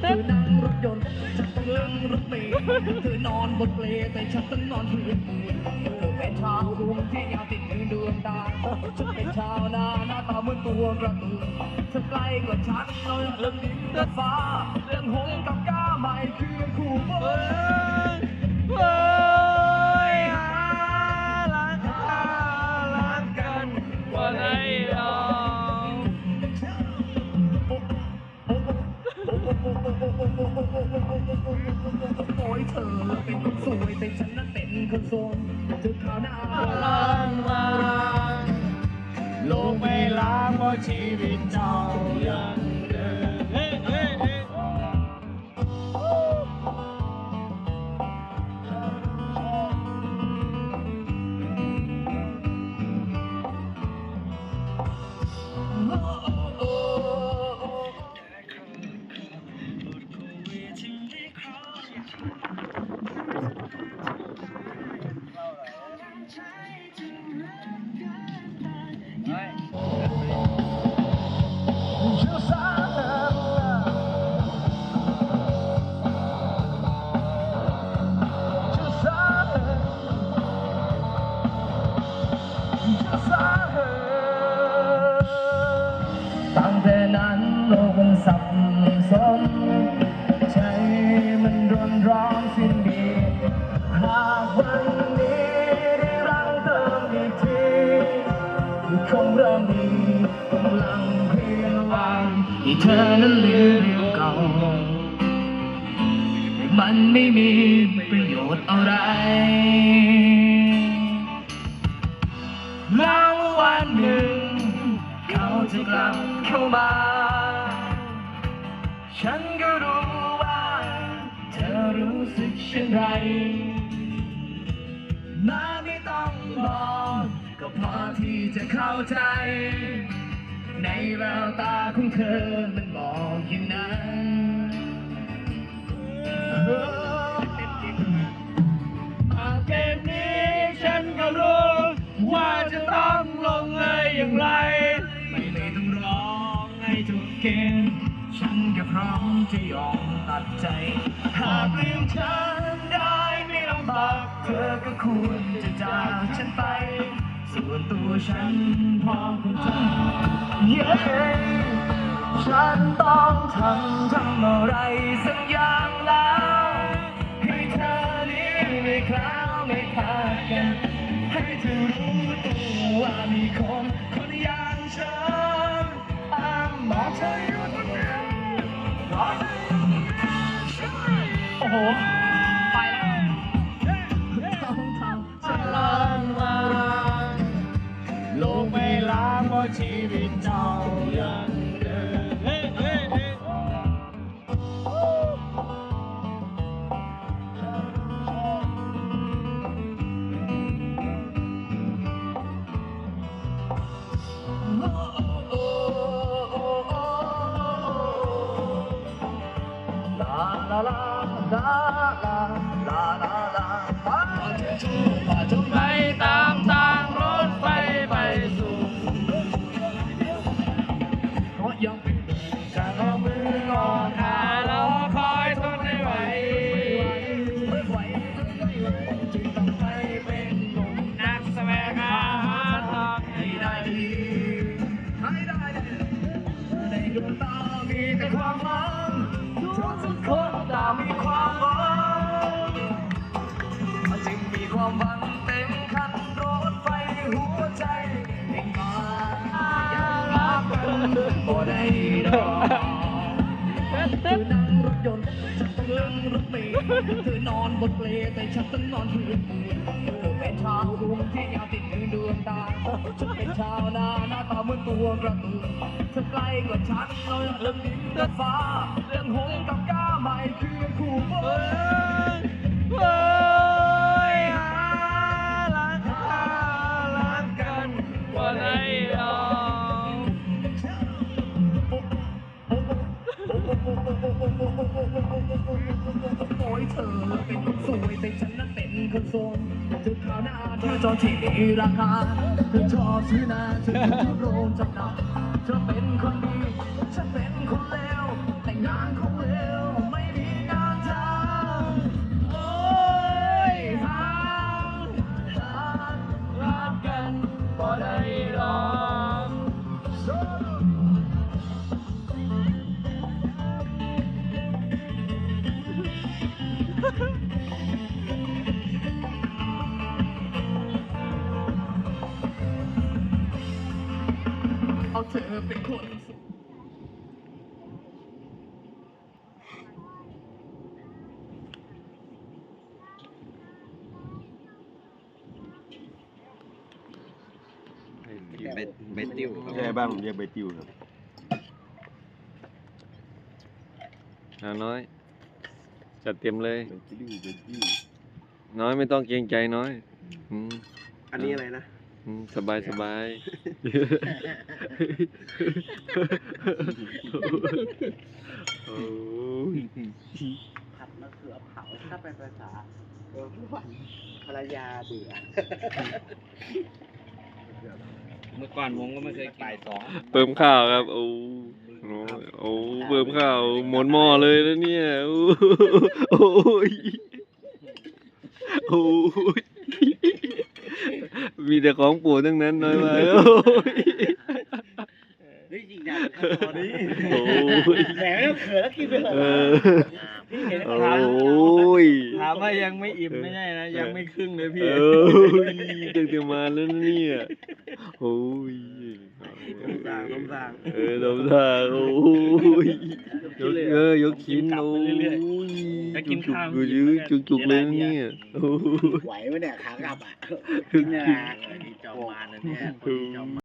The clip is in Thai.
เธอนั่งรถยนต์ฉันต้องนั่งรถเมล์เธอนอนบนเปลแต่ฉันต้องนอนพื้นเธอเป็นชาวกรุงที่ยาวติดมือดวงตาฉันเป็นชาวนาหน้าตาเหมือนตัวกระตือเธอใกล้กว่าฉันเราเรื่องดินกับฟ้าเรื่องหงส์กับก้าใหม่คือคู่เบอร์ ฉันนั้นเป็นคนโซนเธอขาวหน้าล้างมาลกไม่ล้างเพราะชีวิตเจ้ายังเดิน นั้นโลกมันสับสนใจมันร้อนร้อนสิ้นดีหากวันนี้ได้รังเติมอีกทีคงเริ่มมีกำลังเพียงวันที่เธอนั้นลืมเก่า มันไม่มีประโยชน์อะไรแล้ววันหนึ่ง เขาจะกลับเข้ามา ฉันก็รู้ว่า เธอรู้สึกเช่นไรมาไม่ต้องบอก ก็พอที่จะเข้าใจ ในแววตาของเธอมันบอกอย่างนั้นมาเกมนี้ฉันก็รู้ ว่าจะต้องลงเอยอย่างไร ไม่เลยต้องร้องให้ทุกเกม พร้อมจะยอมตัดใจ หากลืมฉันได้ไม่ลำบากเธอก็ควรจะจากฉันไป ส่วนตัวฉันพร้อมคุณเธอเย้ฉันต้องทำทำอะไรสัก ความหวังเต็มคันรถไฟหัวใจเองมาอยากรักกันบ่ได้ดอกเธอนั่งรถยนต์ฉันต้องนั่งรถเมล์เธอนอนบนเปลแต่ฉันต้องนอนพื้นเธอเป็นชาวกรุงที่ยาวติดมือดวงตาฉันเป็นชาวนาหน้าตาเหมือนตัวกระตือเธอใกล้กว่าฉันเราเรื่องดินกับฟ้าเรื่องหงส์กับก้า โอ้ยเธอเป็นคนสวยแต่ฉันนั้นเป็นคนโสดเธอขาวหน้าเธอจอที่ราคาเธอชอบซื้อหน้าเธอชอบโรงจำนำเธอเป็น คนเบ็ดเบ็ดติ้วครับใช่บ้านผมเรียกใบติวครับอ่าน้อย จัดเต็มเลย ใบติวใบติวน้อยไม่ต้องเกรงใจน้อยอืมอันนี้อะไรนะ สบายสบายโอ้ยผัดมะเขือเผาถ้าเป็นภาษาเออวันภรรยาเบื่อเมื่อก่อนผมก็ไม่เคยกินสองเติมข้าวครับโอ้โหโอ้เติมข้าวหมดหม้อเลยนะเนี่ยโอ้โอ้ยโอ้ย มีแต่ของโปรดทั้งนั้นน้อยมาโอ้ยเฮ้ยจริงจังตอนนี้โอ้ยแหมไม่ต้องเขินแล้วกินไปเถเออะอพี่เห็นโอถาม้ยถามว่ายังไม่อิ่มไม่ใช่นะยังไม่ครึ่งเลยพี่เออตึงเตมาแล้วนะเนี่ยโอ้ยต้มสางต้มสางเออลมทางโอ้ยยกเออยกชิ้นโอ้ยจะกินข้าวจุกจุกจุกจุกเลยนะเนี่ยโอ้ยไหวไหมเนี่ยขากลับอะถึงเนี่ยถึงนะจอมมารนะเนี่ย